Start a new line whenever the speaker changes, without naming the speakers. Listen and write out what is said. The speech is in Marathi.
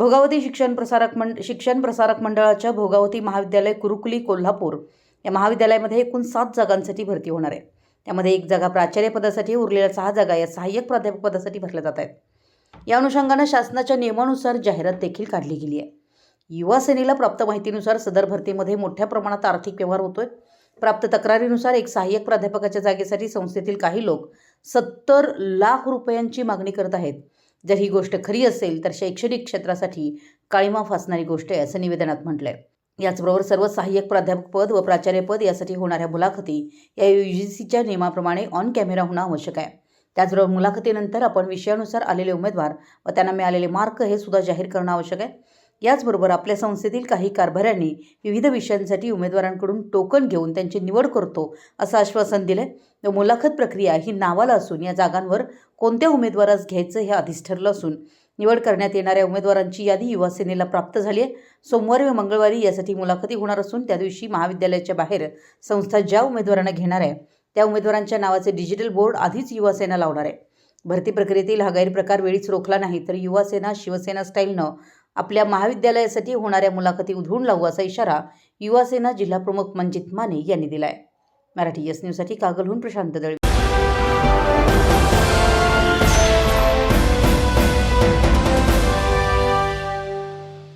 भोगावती शिक्षण प्रसारक मंड शिक्षण प्रसारक मंडळाच्या भोगावती महाविद्यालय कुरुकुली कोल्हापूर या महाविद्यालयामध्ये एकूण सात जागांसाठी भरती होणार आहे. त्यामध्ये एक जागा प्राचार्य पदासाठी उरलेल्या सहा जागा या सहाय्यक प्राध्यापक पदासाठी भरल्या जात आहेत. या अनुषंगानं शासनाच्या नियमानुसार जाहिरात देखील काढली गेली आहे. युवा सेनेला प्राप्त माहितीनुसार सदर भरतीमध्ये मोठ्या प्रमाणात आर्थिक व्यवहार होतोय. प्राप्त तक्रारीनुसार एक सहाय्यक प्राध्यापकाच्या जागेसाठी संस्थेतील काही लोक सत्तर लाख रुपयांची मागणी करत आहेत. जर ही गोष्ट खरी असेल तर शैक्षणिक क्षेत्रासाठी काळीमा फासणारी गोष्ट आहे असं निवेदनात म्हटलंय. याचबरोबर सर्व सहाय्यक प्राध्यापक पद व प्राचार्यपद यासाठी होणाऱ्या मुलाखती या यू जी सीच्या नियमाप्रमाणे ऑन कॅमेरा होणं आवश्यक आहे. त्याचबरोबर मुलाखतीनंतर आपण विषयानुसार आलेले उमेदवार व त्यांना मिळालेले मार्क हे सुद्धा जाहीर करणं आवश्यक आहे. याचबरोबर आपल्या संस्थेतील काही कारभाऱ्यांनी विविध विषयांसाठी उमेदवारांकडून टोकन घेऊन त्यांची निवड करतो असं आश्वासन दिलं आहे मुलाखत प्रक्रिया ही नावाला असून या जागांवर कोणत्या उमेदवारास घ्यायचं हे आधीच ठरलं असून निवड करण्यात येणाऱ्या उमेदवारांची यादी युवासेनेला प्राप्त झाली आहे. सोमवारी व मंगळवारी यासाठी मुलाखती होणार असून त्या दिवशी महाविद्यालयाच्या बाहेर संस्था ज्या उमेदवारांना घेणार आहे त्या उमेदवारांच्या नावाचे डिजिटल बोर्ड आधीच युवासेना लावणार आहे. भरती प्रक्रियेतील हा गैरप्रकार वेळीच रोखला नाही तर युवासेना शिवसेना स्टाईलनं आपल्या महाविद्यालयासाठी होणाऱ्या मुलाखती उधळून लावू असा इशारा युवा सेना जिल्हाप्रमुख मंजित माने यांनी दिला आहे मराठी एस न्यूजसाठी कागलहून प्रशांत दळवी.